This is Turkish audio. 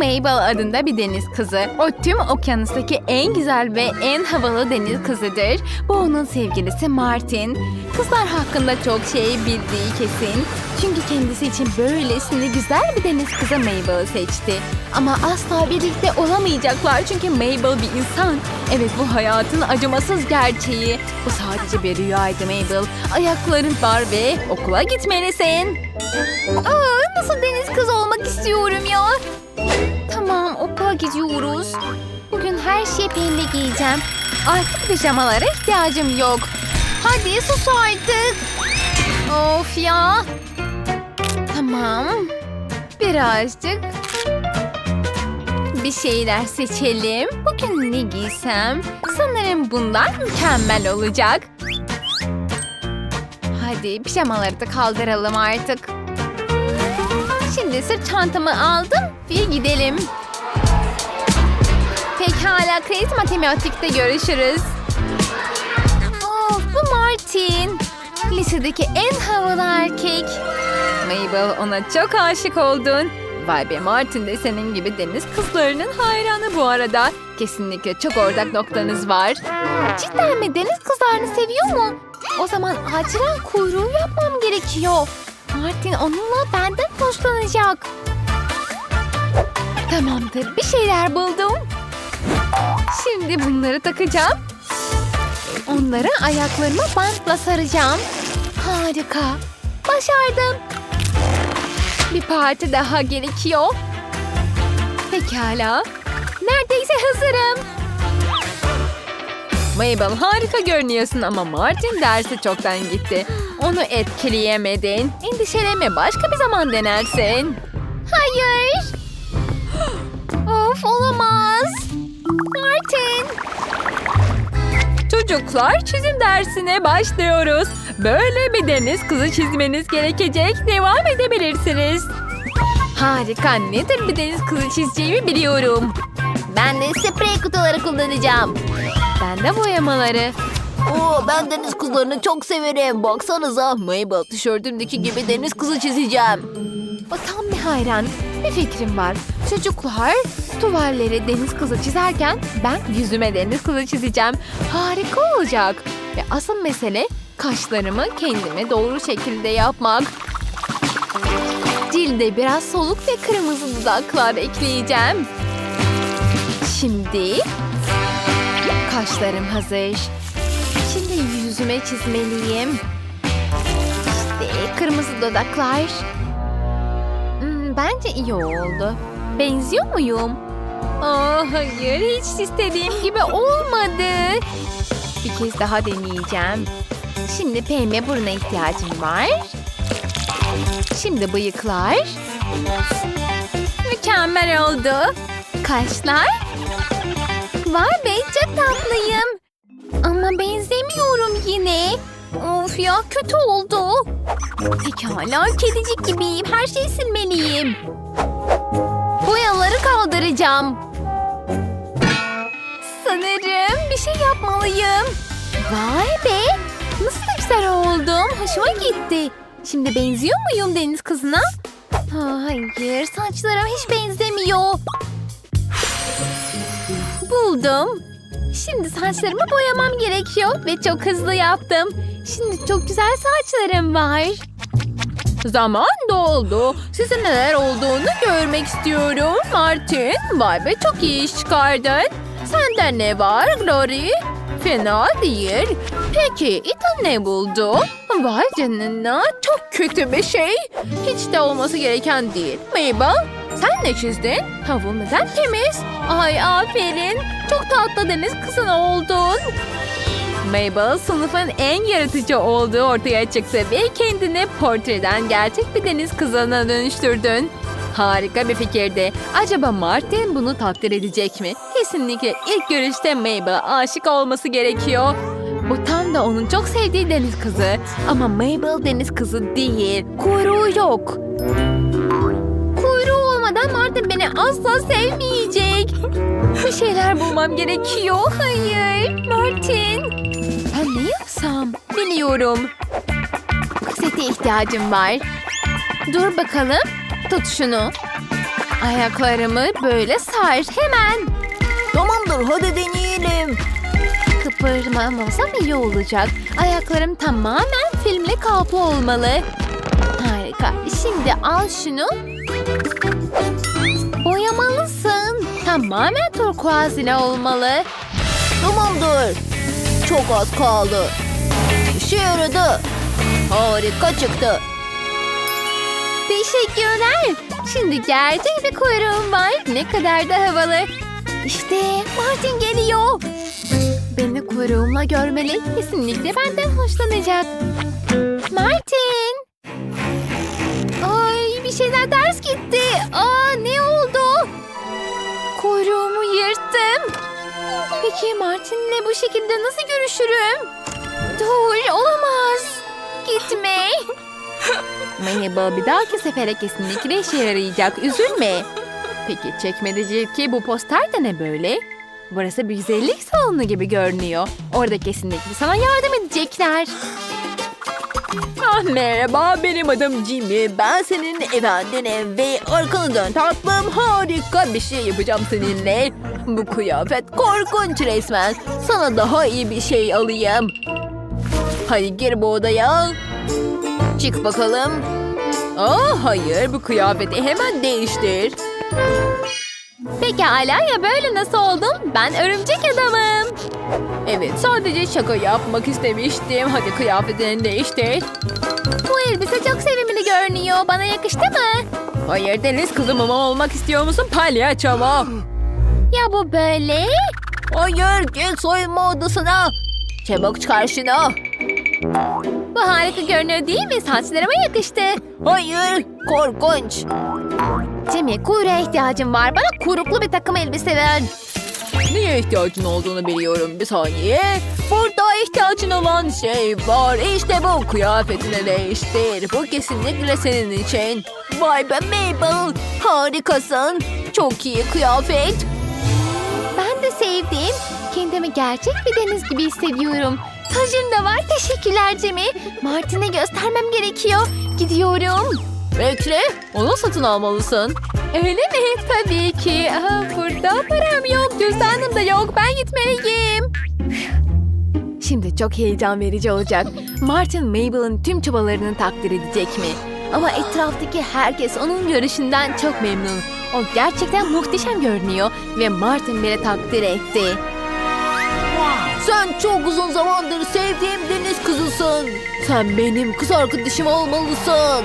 Mabel adında bir deniz kızı. O tüm okyanustaki en güzel ve en havalı deniz kızıdır. Bu onun sevgilisi Martin. Kızlar hakkında çok şey bildiği kesin. Çünkü kendisi için böylesine güzel bir deniz kızı Mabel'ı seçti. Ama asla birlikte olamayacaklar çünkü Mabel bir insan. Evet bu hayatın acımasız gerçeği. Bu sadece bir rüyaydı Mabel. Ayakların var ve okula gitmelisin. Aa, nasıl deniz kızı olmak istiyorum ya. Tamam okula gidiyoruz. Bugün her şeyi pembe giyeceğim. Artık pijamalara ihtiyacım yok. Hadi sus artık. Of ya. Tamam. Birazcık bir şeyler seçelim. Bugün ne giysem? Sanırım bunlar mükemmel olacak. Hadi pijamaları da kaldıralım artık. Şimdi sırt çantamı aldım ve gidelim. Pekala kredi matematikte görüşürüz. Of bu Martin. Lisedeki en havalı erkek. Mabel ona çok aşık oldun. Vay be Martin de senin gibi deniz kızlarının hayranı bu arada. Kesinlikle çok ortak noktanız var. Cidden mi? Deniz kızlarını seviyor mu? O zaman acilen kuyruğu yapmam gerekiyor. Martin onunla benden hoşlanacak. Tamamdır bir şeyler buldum. Şimdi bunları takacağım. Onları ayaklarıma bantla saracağım. Harika. Başardım. Bir parti daha gerekiyor. Pekala. Neredeyse hazırım. Mabel harika görünüyorsun ama Martin dersi çoktan gitti. Onu etkileyemedin. Endişelenme başka bir zaman denersin. Hayır. Of olamaz. Martin. Çocuklar çizim dersine başlıyoruz. Böyle bir deniz kızı çizmeniz gerekecek. Devam edebilirsiniz. Harika. Nedir bir deniz kızı çizeceğimi biliyorum. Ben de sprey kutuları kullanacağım. Ben de boyamaları. Oo, ben deniz kızlarını çok severim. Baksanıza Mabel tişörtümdeki gibi deniz kızı çizeceğim. O tam bir hayran. Bir fikrim var. Çocuklar tuvalleri deniz kızı çizerken ben yüzüme deniz kızı çizeceğim. Harika olacak. Ve asıl mesele kaşlarımı kendime doğru şekilde yapmak. Cilde biraz soluk ve kırmızı dudaklar ekleyeceğim. Şimdi kaşlarım hazır. Şimdi yüzüme çizmeliyim. İşte kırmızı dudaklar. Hmm, bence iyi oldu. Benziyor muyum? Aa, hayır, hiç istediğim gibi olmadı. Bir kez daha deneyeceğim. Şimdi pembe buruna ihtiyacım var. Şimdi bıyıklar. Mükemmel oldu. Kaşlar. Vay be çok tatlıyım. Ama benzemiyorum yine. Of ya kötü oldu. Pekala kedicik gibiyim. Her şeyi silmeliyim. Boyaları kaldıracağım. Sanırım bir şey yapmalıyım. Vay be. Nasıl da güzel oldum. Hoşuma gitti. Şimdi benziyor muyum deniz kızına? Ha, Hayır saçlarım hiç benzemiyor. Buldum. Şimdi saçlarımı boyamam gerekiyor ve çok hızlı yaptım. Şimdi çok güzel saçlarım var. Zaman doldu. Size neler olduğunu görmek istiyorum. Martin, vay be çok iyi iş çıkardın. Senden ne var Glory? Fena değil. Peki Ethan ne buldu? Vay canına çok kötü bir şey. Hiç de olması gereken değil. Mabel sen ne çizdin? Havlu neden temiz? Ay aferin. Çok tatlı deniz kızın oldun. Mabel sınıfın en yaratıcı olduğu ortaya çıktı ve kendini portreden gerçek bir deniz kızına dönüştürdün. Harika bir fikirdi. Acaba Martin bunu takdir edecek mi? Kesinlikle ilk görüşte Mabel aşık olması gerekiyor. Bu tam da onun çok sevdiği deniz kızı. Ama Mabel deniz kızı değil. Kuyruğu yok. Kuyruğu olmadan Martin beni asla sevmeyecek. Bir şeyler bulmam gerekiyor. Hayır. Martin. Ben ne yapsam? Biliyorum. Kasete ihtiyacım var. Dur bakalım. Tut şunu. Ayaklarımı böyle sar hemen. Tamamdır hadi deneyelim. Kıpırmamasam iyi olacak. Ayaklarım tamamen filmle kaplı olmalı. Harika. Şimdi al şunu. Boyamalısın. Tamamen turkuazine olmalı. Tamamdır. Çok az kaldı. İşe yaradı. Harika çıktı. Teşekkürler. Şimdi gerçek bir kuyruğum var. Ne kadar da havalı. İşte Martin geliyor. Beni kuyruğumla görmeli. Kesinlikle benden hoşlanacak. Martin. Ay bir şeyler ters gitti. Peki Martin'le bu şekilde nasıl görüşürüm? Dur olamaz. Gitme. Mabel bir dahaki sefere kesinlikle işe yarayacak. Üzülme. Peki çekmedecilik bu poster de ne böyle? Burası bir güzellik salonu gibi görünüyor. Orada kesinlikle sana yardım edecekler. Ah, merhaba benim adım Jimmy. Ben senin efendinim ve arkanı dön tatlım. Harika bir şey yapacağım seninle. Bu kıyafet korkunç resmen. Sana daha iyi bir şey alayım. Hadi gir bu odaya. Çık bakalım. Aa, hayır bu kıyafeti hemen değiştir. Pekala ya böyle nasıl oldum? Ben örümcek adamım. Evet sadece şaka yapmak istemiştim. Hadi kıyafetini değiştir. Bu elbise çok sevimli görünüyor. Bana yakıştı mı? Hayır deniz kızı mama olmak istiyor musun palyaço? Ya bu böyle? Hayır git soyunma odasına. Çabuk çıkar şunu. Bu harika görünüyor değil mi? Saçlarıma yakıştı. Hayır korkunç. Cemil kuyruğa ihtiyacım var. Bana kuyruklu bir takım elbise ver. Neye ihtiyacın olduğunu biliyorum bir saniye. Burada ihtiyacın olan şey var. İşte bu kıyafetini değiştir. Bu kesinlikle senin için. Vay be Mabel. Harikasın. Çok iyi kıyafet. Ben de sevdim. Kendimi gerçek bir deniz gibi hissediyorum. Tacım da var. Teşekkürler Cemil. Martin'e göstermem gerekiyor. Gidiyorum. Bekle. Onu satın almalısın. Öyle mi? Tabii ki. Aha, burada param yok. Cüzdanım da yok. Ben gitmeliyim. Şimdi çok heyecan verici olacak. Martin Mabel'ın tüm çabalarını takdir edecek mi? Ama etraftaki herkes onun görüşünden çok memnun. O gerçekten muhteşem görünüyor ve Martin bile takdir etti. Sen çok uzun zamandır sevdiğim deniz kızısın. Sen benim kız arkadaşım olmalısın.